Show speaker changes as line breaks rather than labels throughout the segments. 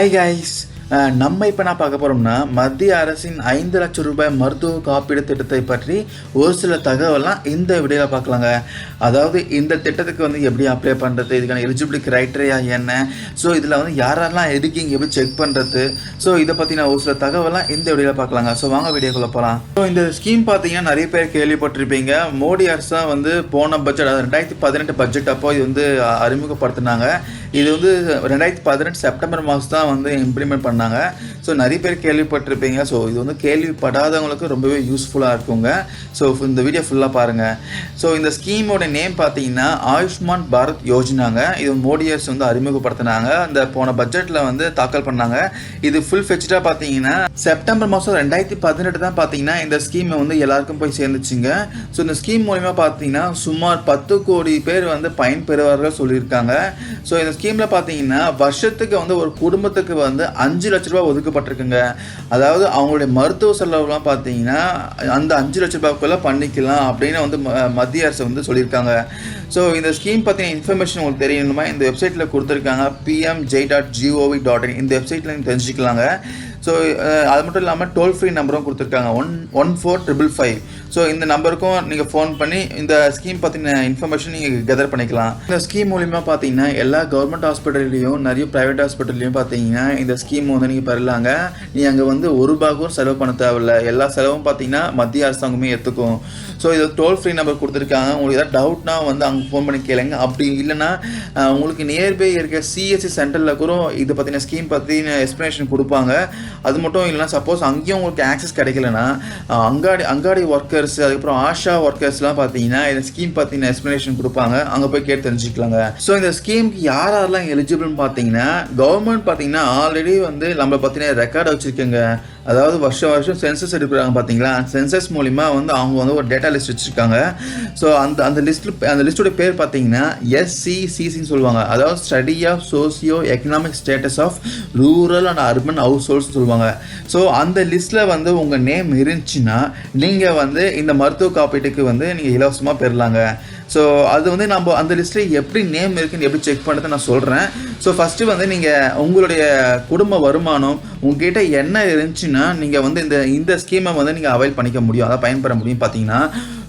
Hi guys நம்ம இப்போ நான் பார்க்க போகிறோம்னா மத்திய அரசின் ஐந்து லட்சம் ரூபாய் மருத்துவ காப்பீடு திட்டத்தை பற்றி ஒரு சில தகவலாம் இந்த வீடியோவில் பார்க்கலாங்க. அதாவது இந்த திட்டத்துக்கு வந்து எப்படி அப்ளை பண்ணுறது இதுக்கான எலிஜிபிலிட்டி க்ரைட்டரியா என்ன? ஸோ இதில் வந்து யாரெல்லாம் இருக்கீங்க எப்படி செக் பண்ணுறது ஸோ இதை பற்றின ஒரு சில தகவலாம் இந்த வீடியோவில் பார்க்கலாங்க. ஸோ வாங்க வீடியோக்குள்ளே போகலாம் ஸோ இந்த ஸ்கீம் பார்த்தீங்கன்னா நிறைய பேர் கேள்விப்பட்டிருப்பீங்க. மோடி அரசு தான் வந்து போன பட்ஜெட் அதாவது ரெண்டாயிரத்தி பதினெட்டு பட்ஜெட் அப்போ இது வந்து அறிமுகப்படுத்தினாங்க. இது வந்து ரெண்டாயிரத்தி பதினெட்டு செப்டம்பர் மாதம் தான் வந்து இம்ப்ளிமெண்ட் பண்ணாங்க. ஸோ நிறைய பேர் கேள்விப்பட்டிருப்பீங்க. ஸோ இது வந்து கேள்விப்படாதவங்களுக்கு ரொம்பவே யூஸ்ஃபுல்லாக இருக்குங்க. ஸோ இந்த வீடியோ ஃபுல்லாக பாருங்கள் ஸோ இந்த ஸ்கீமோட நேம் பார்த்தீங்கன்னா ஆயுஷ்மான் பாரத் யோஜனாங்க. இது மோடி அரசு வந்து அறிமுகப்படுத்தினாங்க. அந்த போன பட்ஜெட்டில் வந்து தாக்கல் பண்ணாங்க. இது ஃபுல் ஃபெச்சாக பார்த்தீங்கன்னா செப்டம்பர் மாதம் ரெண்டாயிரத்தி பதினெட்டு தான் பார்த்தீங்கன்னா இந்த ஸ்கீமை வந்து எல்லாருக்கும் போய் சேர்ந்துச்சுங்க. ஸோ இந்த ஸ்கீம் மூலிமா பார்த்தீங்கன்னா சுமார் பத்து கோடி பேர் வந்து பயன்பெறுவார்கள் சொல்லியிருக்காங்க. ஸோ இந்த ஸ்கீமில் பார்த்தீங்கன்னா வருஷத்துக்கு வந்து ஒரு குடும்பத்துக்கு வந்து அஞ்சு லட்ச ரூபா ஒதுக்கப்பட்டிருக்குங்க. அதாவது அவங்களுடைய மருத்துவ செலவுலாம் பார்த்தீங்கன்னா அந்த அஞ்சு லட்ச ரூபாய்க்குள்ளே பண்ணிக்கலாம் அப்படின்னு வந்து ம- மத்திய அரசு வந்து சொல்லியிருக்காங்க. ஸோ இந்த ஸ்கீம் பற்றின இன்ஃபர்மேஷன் உங்களுக்கு தெரியணுமா? இந்த வெப்சைட்டில் கொடுத்துருக்காங்க PM PMJ dot G O V dot in இந்த வெப்சைட்டில் நீங்கள் தெரிஞ்சுக்கலாங்க. ஸோ uh, அது மட்டும் இல்லாமல் டோல் ஃப்ரீ நம்பரும் கொடுத்துருக்காங்க. One one four triple five so இந்த நம்பருக்கும் நீங்கள் ஃபோன் பண்ணி இந்த ஸ்கீம் பற்றின இன்ஃபர்மேஷன் நீங்கள் கெதர் பண்ணிக்கலாம். இந்த ஸ்கீம் மூலிமா பார்த்தீங்கன்னா எல்லா கவர்மெண்ட் ஹாஸ்பிட்டல்லையும் நிறைய ப்ரைவேட் ஹாஸ்பிட்டல்லையும் பார்த்தீங்கன்னா இந்த ஸ்கீம் வந்து நீங்கள் பெறலாங்க. நீ அங்கே வந்து ஒரு ரூபாய்க்கும் செலவு பண்ண தேவையில்ல. எல்லா செலவும் பார்த்தீங்கன்னா மத்திய அரசாங்கமே எடுத்துக்கும் ஸோ இது டோல் ஃப்ரீ நம்பர் கொடுத்துருக்காங்க. உங்களுக்கு ஏதாவது டவுட்னா வந்து அங்கே ஃபோன் பண்ணி கேளுங்க. அப்படி இல்லைன்னா உங்களுக்கு நியர்பை இருக்க சிஎஸ்சி சென்டரில் கூட இதை பற்றின ஸ்கீம் பற்றின எக்ஸ்ப்ளனேஷன் கொடுப்பாங்க. அது மட்டும் இல்லைனா சப்போஸ் அங்கேயும் உங்களுக்கு ஆக்சஸ் கிடைக்கலனா அங்காடி அங்காடி ஒர்க்கர்ஸ் அதுக்கப்புறம் ஆஷா ஒர்க்கர்ஸ்லாம் பார்த்தீங்கன்னா இந்த ஸ்கீம் பார்த்தீங்கன்னா எக்ஸ்ப்ளனேஷன் கொடுப்பாங்க. அங்கே போய் கேட்டு தெரிஞ்சுக்கலாங்க. ஸோ இந்த ஸ்கீமுக்கு யார் யாரெல்லாம் எலிஜிபிள்னு பார்த்தீங்கன்னா கவர்மெண்ட் பார்த்தீங்கன்னா ஆல்ரெடி வந்து நம்மளை பார்த்தீங்கன்னா ரெக்கார்டு வச்சுருக்கேங்க. அதாவது வருஷம் வருஷம் சென்சஸ் எடுக்கிறாங்க பார்த்தீங்களா? சென்சஸ் மூலிமா வந்து அவங்க வந்து ஒரு டேட்டா லிஸ்ட் வச்சுருக்காங்க. ஸோ அந்த அந்த லிஸ்ட்டில் அந்த லிஸ்ட்டோட பேர் பார்த்தீங்கன்னா எஸ்சிசிசின்னு சொல்லுவாங்க. அதாவது study of socio economic status of rural and urban households சொல்லுவாங்க. ஸோ அந்த லிஸ்ட்டில் வந்து உங்கள் நேம் இருந்துச்சுன்னா நீங்கள் வந்து இந்த மருத்துவ காப்பீட்டுக்கு வந்து நீங்கள் இலவசமாக பெறலாங்க. ஸோ அது வந்து நம்ம அந்த லிஸ்ட்டில் எப்படி நேம் இருக்குன்னு எப்படி செக் பண்ணுறது நான் சொல்கிறேன் ஸோ ஃபஸ்ட்டு வந்து நீங்கள் உங்களுடைய குடும்ப வருமானம் உங்ககிட்ட என்ன இருந்துச்சுன்னா நீங்கள் வந்து இந்த இந்த ஸ்கீமை வந்து நீங்கள் அவைல் பண்ணிக்க முடியும். அதாவது பயன்பெற முடியும் பார்த்தீங்கன்னா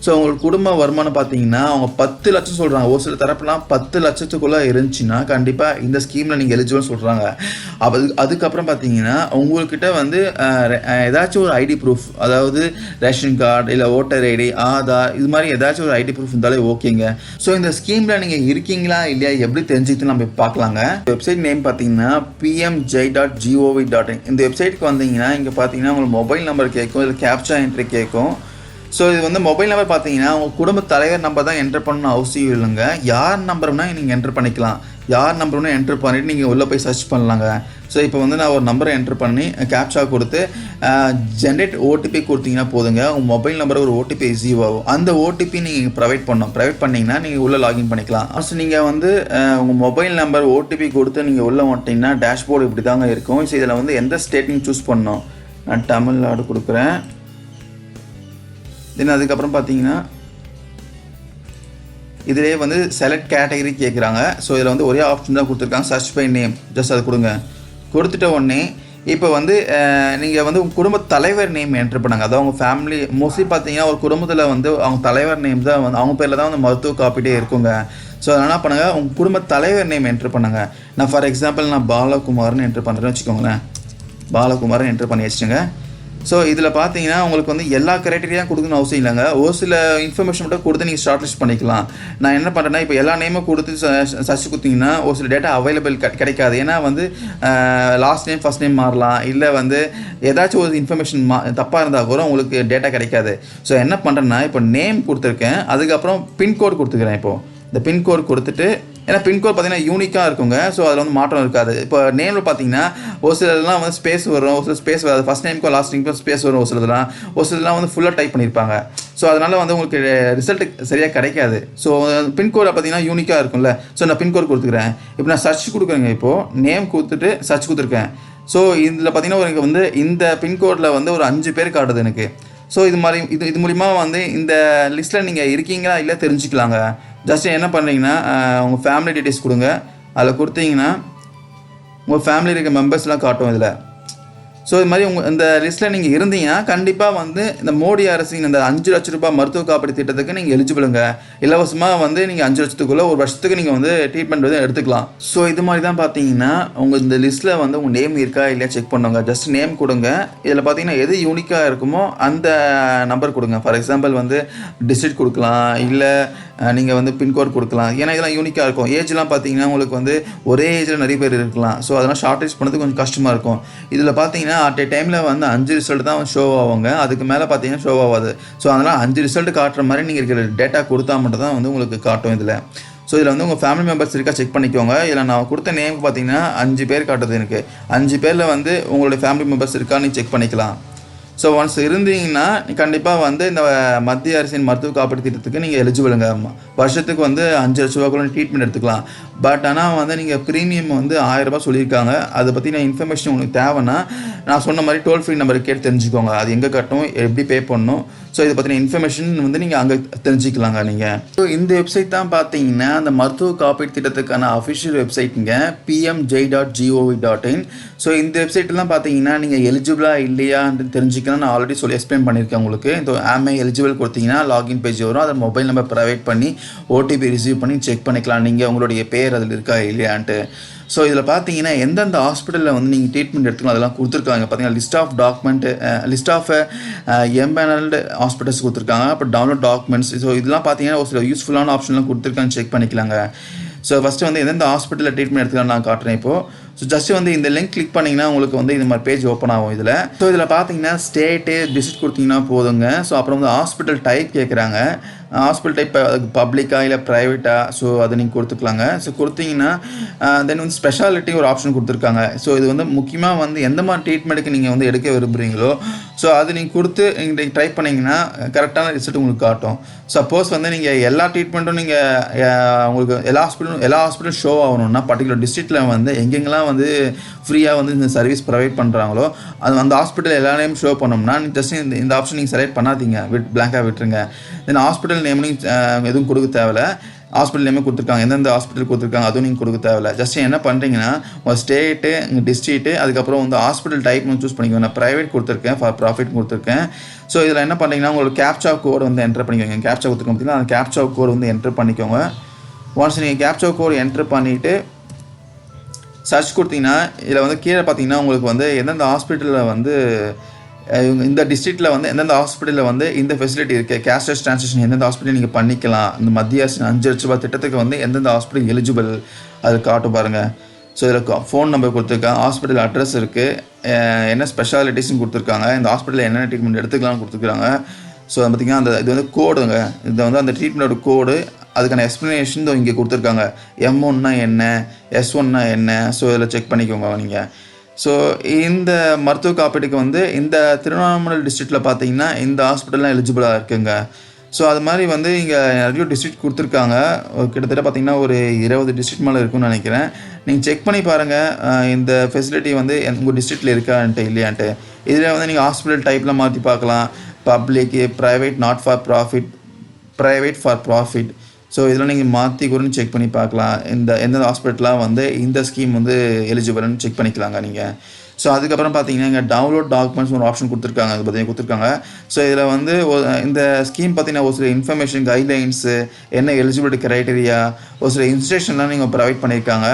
ஸோ அவங்களுக்கு குடும்ப வருமானம் பார்த்தீங்கன்னா அவங்க பத்து லட்சம் சொல்கிறாங்க ஒரு சில தரப்புலாம் பத்து லட்சத்துக்குள்ளே இருந்துச்சுன்னா கண்டிப்பாக இந்த ஸ்கீமில் நீங்கள் எலிஜிபிள் சொல்கிறாங்க அப்போ அது அதுக்கப்புறம் பார்த்தீங்கன்னா உங்கள்கிட்ட வந்து ஏதாச்சும் ஒரு ஐடி ப்ரூஃப் அதாவது ரேஷன் கார்டு இல்லை ஓட்டர் ஐடி ஆதார் இது மாதிரி ஏதாச்சும் ஒரு ஐடி ப்ரூஃப் இருந்தாலே ஓகேங்க ஸோ இந்த ஸ்கீமில் நீங்கள் இருக்கீங்களா இல்லையா எப்படி தெரிஞ்சுக்கிட்டு நம்ம பார்க்கலாங்க. வெப்சைட் நேம் பார்த்தீங்கன்னா PMJAY dot G O V dot in இந்த வெப்சைட்டுக்கு வந்தீங்கன்னா இங்கே பார்த்தீங்கன்னா உங்களுக்கு மொபைல் நம்பர் கேட்கும் இல்லை கேப்சா என்ட்ரி கேட்கும் ஸோ இது வந்து மொபைல் நம்பர் பார்த்தீங்கன்னா உங்கள் குடும்ப தலைவர் நம்பர் தான் என்டர் பண்ணணும் அவசியம் இல்லைங்க. யார் நம்பர்னா நீங்கள் என்டர் பண்ணிக்கலாம். யார் நம்பர்னு என்டர் பண்ணிவிட்டு நீங்கள் உள்ளே போய் சர்ச் பண்ணலாங்க. ஸோ இப்போ வந்து நான் ஒரு நம்பரை என்டர் பண்ணி கேப்ஷா கொடுத்து ஜென்ரேட் ஓடிபி கொடுத்தீங்கன்னா போதுங்க. உங்கள் மொபைல் நம்பர் ஒரு ஓடிபி ரிசீவ் ஆகும். அந்த ஓடிபி நீங்கள் ப்ரொவைட் பண்ணணும். ப்ரொவைட் பண்ணிங்கன்னா நீங்கள் உள்ளே லாகின் பண்ணிக்கலாம். ஸோ நீங்கள் வந்து உங்கள் மொபைல் நம்பர் ஓடிபி கொடுத்து நீங்கள் உள்ளே வந்துட்டிங்கன்னா டேஷ்போர்டு இப்படி தாங்க இருக்கும். ஸோ இதில் வந்து எந்த ஸ்டேட் நீங்கள் சூஸ் பண்ணணும். நான் தமிழ்நாடு கொடுக்குறேன். தென் அதுக்கப்புறம் பார்த்தீங்கன்னா இதிலே வந்து செலக்ட் கேட்டகரி கேட்குறாங்க ஸோ இதில் வந்து ஒரே ஆப்ஷன் தான் கொடுத்துருக்காங்க. சர்ச் பை நேம் ஜஸ்ட் அது கொடுங்க. கொடுத்துட்ட உடனே இப்போ வந்து நீங்கள் வந்து உங்கள் குடும்ப தலைவர் நேம் என்ட்ரு பண்ணாங்க. அதாவது அவங்க ஃபேமிலி மோஸ்ட்லி பார்த்தீங்கன்னா ஒரு குடும்பத்தில் வந்து அவங்க தலைவர் நேம் தான் வந்து அவங்க பேரில் தான் வந்து மருத்துவ காப்பீட்டே இருக்குங்க. ஸோ அதனால் என்ன பண்ணுங்க? உங்கள் குடும்ப தலைவர் நேம் என்ட்ரு பண்ணுங்க. நான் ஃபார் எக்ஸாம்பிள் நான் பாலகுமார்னு என்ட்ரு பண்ணுறேன்னு வச்சுக்கோங்களேன். பாலகுமார்னு என்ட்ரு பண்ணி வச்சுங்க ஸோ இதில் பார்த்தீங்கன்னா உங்களுக்கு வந்து எல்லா கிரைட்டீரியா கொடுக்கணும்னு அவசியம் இல்லைங்க. ஒரு சில இன்ஃபர்மேஷன் மட்டும் கொடுத்து நீங்கள் ஷார்ட் லிஸ்ட் பண்ணிக்கலாம். நான் என்ன பண்ணுறேன்னா இப்போ எல்லா நேமும் கொடுத்து சர்ச் கொடுத்தீங்கன்னா ஒரு சில டேட்டா அவைலபிள் கிடைக்காது. ஏன்னா வந்து லாஸ்ட் நேம் ஃபர்ஸ்ட் நேம் மாறலாம். இல்லை வந்து ஏதாச்சும் ஒரு இன்ஃபர்மேஷன் மா தப்பாக இருந்தால் கூட உங்களுக்கு டேட்டா கிடைக்காது. ஸோ என்ன பண்ணுறேன்னா இப்போ நேம் கொடுத்துருக்கேன். அதுக்கப்புறம் பின்கோட் கொடுத்துக்கிறேன் இப்போது இந்த பின்கோட் கொடுத்துட்டு ஏன்னா பின்கோட் பார்த்தீங்கன்னா யூனிக்காக இருக்குங்க. ஸோ அதில் வந்து மாற்றம் இருக்காது. இப்போ நேமில் பார்த்தீங்கன்னா ஒரு சிலர்லாம் வந்து ஸ்பேஸ் வரும் ஒரு சில ஸ்பேஸ் வராது. ஃபஸ்ட் நேம்க்கும் லாஸ்ட் நேம்க்கும் ஸ்பேஸ் வரும் ஒரு சிலதுலாம் ஒரு சிலர்லாம் வந்து ஃபுல்லாக டைப் பண்ணியிருப்பாங்க. ஸோ அதனால் வந்து உங்களுக்கு ரிசல்ட் சரியாக கிடைக்காது. ஸோ பின்கோடை பார்த்தீங்கன்னா யூனிக்காக இருக்கும்ல. ஸோ நான் பின்கோட் கொடுத்துக்கிறேன். இப்போ நான் சர்ச் கொடுக்குறேங்க இப்போது நேம் கொடுத்துட்டு சர்ச் கொடுத்துருக்கேன். ஸோ இதில் பார்த்தீங்கன்னா எனக்கு வந்து இந்த பின்கோடில் வந்து ஒரு அஞ்சு பேர் காட்டுது எனக்கு. ஸோ இது மாதிரி இது இது மூலிமா வந்து இந்த லிஸ்ட்டில் நீங்கள் இருக்கீங்களா இல்லை தெரிஞ்சுக்கலாங்க? ஜஸ்ட் என்ன பண்ணுறீங்கன்னா உங்கள் ஃபேமிலி டீட்டெயில்ஸ் கொடுங்க. அதில் கொடுத்தீங்கன்னா உங்கள் ஃபேமிலி இருக்க மெம்பர்ஸ்லாம் காட்டும் இதில். ஸோ இது மாதிரி உங்கள் இந்த லிஸ்ட்டில் நீங்கள் இருந்தீங்கன்னா கண்டிப்பாக வந்து இந்த மோடி அரசின் இந்த அஞ்சு லட்ச ரூபாய் மருத்துவ காப்பீடு திட்டத்துக்கு நீங்கள் எலிஜிபிளுங்க இலவசமாக வந்து நீங்கள் அஞ்சு லட்சத்துக்குள்ளே ஒரு வருஷத்துக்கு நீங்கள் வந்து ட்ரீட்மெண்ட் வந்து எடுத்துக்கலாம். ஸோ இது மாதிரி தான் பார்த்தீங்கன்னா உங்கள் இந்த லிஸ்ட்டில் வந்து உங்கள் நேம் இருக்கா இல்லையா செக் பண்ணுங்க. ஜஸ்ட் நேம் கொடுங்க. இதில் பார்த்தீங்கன்னா எது யூனிக்காக இருக்குமோ அந்த நம்பர் கொடுங்க. ஃபார் எக்ஸாம்பிள் வந்து டிஸ்ட்ரிக்ட் கொடுக்கலாம். இல்லை நீங்கள் வந்து பின்கோட் கொடுக்கலாம். ஏன்னா இதெல்லாம் யூனிக்காக இருக்கும். ஏஜ்லாம் பார்த்தீங்கன்னா உங்களுக்கு வந்து ஒரே ஏஜில் நிறைய பேர் இருக்கலாம். ஸோ அதெல்லாம் ஷார்டேஜ் பண்ணது கொஞ்சம் கஷ்டமாக இருக்கும். இதில் பார்த்தீங்கன்னா அட் டைமில் வந்து அஞ்சு ரிசல்ட் தான் ஷோ ஆவாங்க அதுக்கு மேலே பார்த்தீங்கன்னா ஷோ ஆகாது. ஸோ அதனால் அஞ்சு ரிசல்ட் காட்டுற மாதிரி நீங்கள் இருக்கிற டேட்டா கொடுத்தா மட்டும் தான் வந்து உங்களுக்கு காட்டும் இதில். ஸோ இதில் வந்து உங்கள் ஃபேமிலி மெம்பர்ஸ் இருக்கா செக் பண்ணிக்கோங்க. இதில் நான் கொடுத்த நேம் பார்த்தீங்கன்னா அஞ்சு பேர் காட்டுது எனக்கு. அஞ்சு பேரில் வந்து உங்களுடைய ஃபேமிலி மெம்பர்ஸ் இருக்கா நீ செக் பண்ணிக்கலாம். ஸோ ஒன்ஸ் இருந்தீங்கன்னா கண்டிப்பாக வந்து இந்த மத்திய அரசின் மருத்துவ காப்பீடு திட்டத்துக்கு நீங்கள் எலிஜிபிளுங்க வருஷத்துக்கு வந்து அஞ்சு லட்ச ரூபாக்குள்ள ட்ரீட்மெண்ட் எடுத்துக்கலாம். பட் ஆனால் வந்து நீங்கள் ப்ரீமியம் வந்து ஆயிரரூபா சொல்லியிருக்காங்க. அதை பற்றின இன்ஃபர்மேஷன் உங்களுக்கு தேவைன்னா நான் சொன்ன மாதிரி டோல் ஃப்ரீ நம்பருக்கு கேட்டு தெரிஞ்சுக்கோங்க. அது எங்கே கட்டணும் எப்படி பே பண்ணணும். ஸோ இதை பற்றின இன்ஃபர்மேஷன் வந்து நீங்கள் அங்கே தெரிஞ்சுக்கலாங்க நீங்கள் ஸோ இந்த வெப்சைட் தான் பார்த்தீங்கன்னா அந்த மருத்துவ காப்பீடு திட்டத்துக்கான official வெப்சைட்டுங்க PMJAY dot G O V dot in so இந்த வெப்சைட்லாம் பார்த்தீங்கன்னா நீங்கள் எலிஜிபிளாக இல்லையான்னு தெரிஞ்சுக்கலாம் நான் ஆல்ரெடி சொல்லி எக்ஸ்பிளைன் பண்ணியிருக்கேன் உங்களுக்கு. இந்த ஆம்ஐ எலிஜிபிள் கொடுத்தீங்கன்னா லாகின் பேஜ் வரும். அதை மொபைல் நம்பர் ப்ரொவைட் பண்ணி ஓடிபி ரிசீவ் பண்ணி செக் பண்ணிக்கலாம். நீங்கள் உங்களுடைய பேர் அதில் இருக்கா இல்லையான்ட்டு. ஸோ இதில் பார்த்தீங்கன்னா எந்தெந்த ஹாஸ்பிட்டலில் வந்து நீங்கள் ட்ரீட்மெண்ட் எடுத்துக்கலாம் அதெல்லாம் கொடுத்துருக்காங்க. பார்த்தீங்கன்னா list of document list of empanelled hospitals கொடுத்துருக்காங்க. அப்புறம் டவுன்லோட் டாக்குமெண்ட்ஸ் ஸோ இதெல்லாம் பார்த்தீங்கன்னா ஒரு சில யூஸ்ஃபுல்லான ஆப்ஷன்லாம் கொடுத்துருக்காங்க. செக் பண்ணிக்கலாங்க. ஸோ ஃபஸ்ட்டு வந்து எந்தெந்த ஹாஸ்பிட்டலில் ட்ரீட்மெண்ட் எடுத்துக்கலாம் நான் காட்டுறேன் இப்போது ஸோ ஜஸ்ட் வந்து இந்த லிங்க் கிளிக் பண்ணிங்கன்னா உங்களுக்கு வந்து இந்த மாதிரி பேஜ் ஓப்பன் ஆகும் இதில். ஸோ இதில் பார்த்தீங்கன்னா ஸ்டேட்டு டிஸ்ட்ரிக்ட் கொடுத்தீங்கன்னா போதுங்க. ஸோ அப்புறம் வந்து ஹாஸ்பிட்டல் டைப் கேட்குறாங்க ஹாஸ்பிட்டல் டைப் பப்ளிக்காக இல்லை ப்ரைவேட்டாக ஸோ அதை நீங்கள் கொடுத்துக்கலாங்க. ஸோ கொடுத்தீங்கன்னா தென் வந்து ஸ்பெஷாலிட்டி ஒரு ஆப்ஷன் கொடுத்துருக்காங்க. ஸோ இது வந்து முக்கியமாக வந்து எந்த மாதிரி ட்ரீட்மெண்ட்டுக்கு நீங்கள் வந்து எடுக்க விரும்புகிறீங்களோ ஸோ அது நீங்கள் கொடுத்து நீங்கள் ட்ரை பண்ணிங்கன்னா கரெக்டான ரிசல்ட் உங்களுக்கு காட்டும். சப்போஸ் வந்து நீங்கள் எல்லா ட்ரீட்மெண்ட்டும் நீங்கள் உங்களுக்கு எல்லா ஹாஸ்பிட்டலும் எல்லா ஹாஸ்பிட்டலும் ஷோ ஆகணும்னா பர்டிகுலர் டிஸ்ட்ரிக்டில் வந்து எங்கெங்கெல்லாம் வந்து ஃப்ரீயாக வந்து இந்த சர்வீஸ் ப்ரொவைட் பண்ணுறாங்களோ அது அந்த ஹாஸ்பிட்டல் எல்லா நேம் ஷோ பண்ணோம்னா ஜஸ்ட் இந்த இந்த ஆப்ஷன் நீங்கள் செலக்ட் பண்ணாதீங்க. விட் பிளாங்காக விட்டுருங்க. தென் ஹாஸ்பிட்டல் நேம் நீங்கள் எதுவும் கொடுக்க தேவையில்ல ஹாஸ்பிட்டல் நேமே கொடுத்துருக்காங்க. எந்தெந்த ஹாஸ்பிட்டல் கொடுத்துருக்காங்க அதுவும் நீங்கள் கொடுக்க தேவையில்ல ஜஸ்ட் என்ன பண்ணுறீங்கன்னா உங்கள் ஸ்டேட்டு இங்கே டிஸ்ட்ரிக்ட்டு அதுக்கப்புறம் வந்து ஹாஸ்பிட்டல் டைப் சூஸ் பண்ணிக்கோங்க. நான் ப்ரைவேட் கொடுத்துருக்கேன் ஃபார் ப்ராஃபிட் கொடுத்துருக்கேன். ஸோ இதில் என்ன பண்ணுறீங்கன்னா உங்களுக்கு கேப்சா கோட் வந்து என்டர் பண்ணிக்கோங்க. கேப்சா கொடுத்துருக்கோம் பார்த்தீங்கன்னா அந்த கேப்சா கோட் வந்து என்டர் பண்ணிக்கோங்க. ஒன்ஸ் நீங்கள் கேப்சா கோட் என்டர் பண்ணிவிட்டு சர்ச் கொடுத்தீங்கன்னா இதில் வந்து கீழே பார்த்தீங்கன்னா உங்களுக்கு வந்து எந்தெந்த ஹாஸ்பிட்டலில் வந்து இவங்க இந்த டிஸ்ட்ரிக்டில் வந்து எந்தெந்த ஹாஸ்பிட்டலில் வந்து இந்த ஃபெசிலிட்டி இருக்குது கேஷ்லெஸ் ட்ரான்சாக்ஷன் எந்தெந்த ஹாஸ்பிட்டல் நீங்கள் பண்ணிக்கலாம்? இந்த மத்திய அரசின் அஞ்சு லட்ச ரூபா திட்டத்துக்கு வந்து எந்தெந்த ஹாஸ்பிட்டல் எலிஜிபிள் அது காட்டும் பாருங்கள் ஸோ இதில் ஃபோன் நம்பர் கொடுத்துருக்காங்க. ஹாஸ்பிட்டல் அட்ரஸ் இருக்குது என்ன ஸ்பெஷாலிட்டிஸ்னு கொடுத்துருக்காங்க. இந்த ஹாஸ்பிட்டலில் என்னென்ன ட்ரீட்மெண்ட் எடுத்துக்கலாம்னு கொடுத்துருக்காங்க. ஸோ பார்த்தீங்கன்னா அந்த இது வந்து கோடுங்க இது வந்து அந்த ட்ரீட்மெண்ட்டோட கோடு அதுக்கான எக்ஸ்ப்ளனேஷன் இங்கே கொடுத்துருக்காங்க. எம் ஒன்னா என்ன? எஸ் ஒன்னா என்ன? ஸோ இதில் செக் பண்ணிக்கோங்க நீங்கள் ஸோ இந்த மருத்துவ காப்பீட்டுக்கு வந்து இந்த திருவண்ணாமலை டிஸ்ட்ரிக்டில் பார்த்தீங்கன்னா இந்த ஹாஸ்பிட்டல்லாம் எலிஜிபிளாக இருக்குங்க. ஸோ அது மாதிரி வந்து இங்கே நிறைய டிஸ்ட்ரிக்ட் கொடுத்துருக்காங்க. கிட்டத்தட்ட பார்த்தீங்கன்னா ஒரு இருபது டிஸ்ட்ரிக்ட் மேலே இருக்கும்னு நினைக்கிறேன். நீங்கள் செக் பண்ணி பாருங்கள் இந்த ஃபெசிலிட்டி வந்து உங்கள் டிஸ்ட்ரிக்டில் இருக்கான்ட்டு இல்லையான்ட்டு. இதில் வந்து நீங்கள் ஹாஸ்பிட்டல் டைப்பில் மாற்றி பார்க்கலாம். Public private not for profit private for profit so இதெல்லாம் நீங்கள் மாற்றி கூட செக் பண்ணி பார்க்கலாம். இந்த எந்தெந்த ஹாஸ்பிட்டலாக வந்து இந்த ஸ்கீம் வந்து எலிஜிபிள்னு செக் பண்ணிக்கலாங்க நீங்கள் ஸோ அதுக்கப்புறம் பார்த்தீங்கன்னா இங்கே டவுன்லோட் டாக்குமெண்ட்ஸ் ஒரு ஆப்ஷன் கொடுத்துருக்காங்க. அது பார்த்தீங்கன்னா கொடுத்துருக்காங்க. ஸோ இதில் வந்து இந்த ஸ்கீம் பார்த்தீங்கன்னா ஒரு சில இன்ஃபர்மேஷன் கைட்லைன்ஸு என்ன எலிஜிபிலிட்டி க்ரைட்டீரியா ஒரு சில இன்ஸ்ட்ரக்ஷன்லாம் நீங்கள் ப்ரொவைட் பண்ணியிருக்காங்க.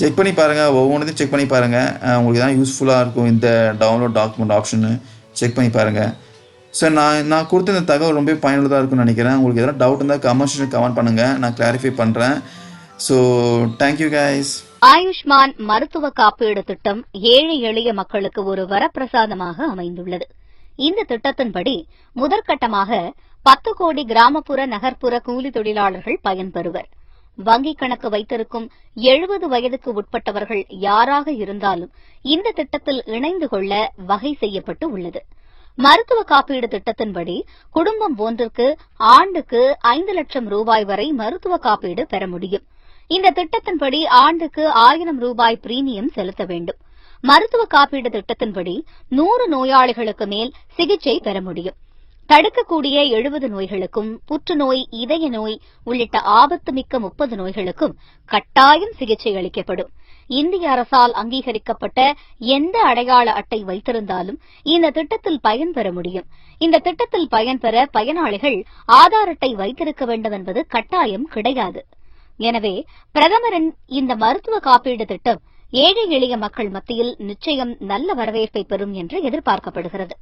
செக் பண்ணி பாருங்கள் ஒவ்வொன்றையும் செக் பண்ணி பாருங்கள் உங்களுக்கு தான் யூஸ்ஃபுல்லாக இருக்கும் இந்த டவுன்லோட் டாக்குமெண்ட் ஆப்ஷனு செக் பண்ணி பாருங்கள் சார் நான் நான் கொடுத்த இந்த தகவல் ரொம்ப பயனுள்ளதாக இருக்கும்னு நினைக்கிறேன். உங்களுக்கு எதாவது டவுட் இருந்தால் கமெண்ட்ஸ் கமெண்ட் பண்ணுங்கள் நான் கிளாரிஃபை பண்ணுறேன் ஸோ தேங்க்யூ கைஸ்
ஆயுஷ்மான் மருத்துவ காப்பீடு திட்டம் ஏழை எளிய மக்களுக்கு ஒரு வரப்பிரசாதமாக அமைந்துள்ளது. இந்த திட்டத்தின்படி முதற்கட்டமாக பத்து கோடி கிராமப்புற நகர்ப்புற கூலி தொழிலாளர்கள் பயன்பெறுவர் வங்கிக் கணக்கு வைத்திருக்கும் எழுபது வயதுக்கு உட்பட்டவர்கள் யாராக இருந்தாலும் இந்த திட்டத்தில் இணைந்து கொள்ள வகை செய்யப்பட்டு உள்ளது. மருத்துவ காப்பீடு திட்டத்தின்படி குடும்பம் ஒன்றுக்கு ஆண்டுக்கு ஐந்து லட்சம் ரூபாய் வரை மருத்துவ காப்பீடு பெற முடியும். இந்த திட்டத்தின்படி ஆண்டுக்கு ஆயிரம் ரூபாய் பிரீமியம் செலுத்த வேண்டும். மருத்துவ காப்பீடு திட்டத்தின்படி நூறு நோயாளிகளுக்கு மேல் சிகிச்சை பெற முடியும். தடுக்கக்கூடிய எழுபது நோய்களுக்கும் புற்றுநோய் இதய நோய் உள்ளிட்ட ஆபத்து மிக்க முப்பது நோய்களுக்கும் கட்டாயம் சிகிச்சை அளிக்கப்படும். இந்திய அரசால் அங்கீகரிக்கப்பட்ட எந்த அடையாள அட்டை வைத்திருந்தாலும் இந்த திட்டத்தில் பயன்பெற முடியும். இந்த திட்டத்தில் பயன்பெற பயனாளிகள் ஆதார் அட்டை வைத்திருக்க வேண்டும் என்பது கட்டாயம் கிடையாது. எனவே பிரதமரின் இந்த மருத்துவ காப்பீடு திட்டம் ஏழை எளிய மக்கள் மத்தியில் நிச்சயம் நல்ல வரவேற்பை பெறும் என்று எதிர்பார்க்கப்படுகிறது.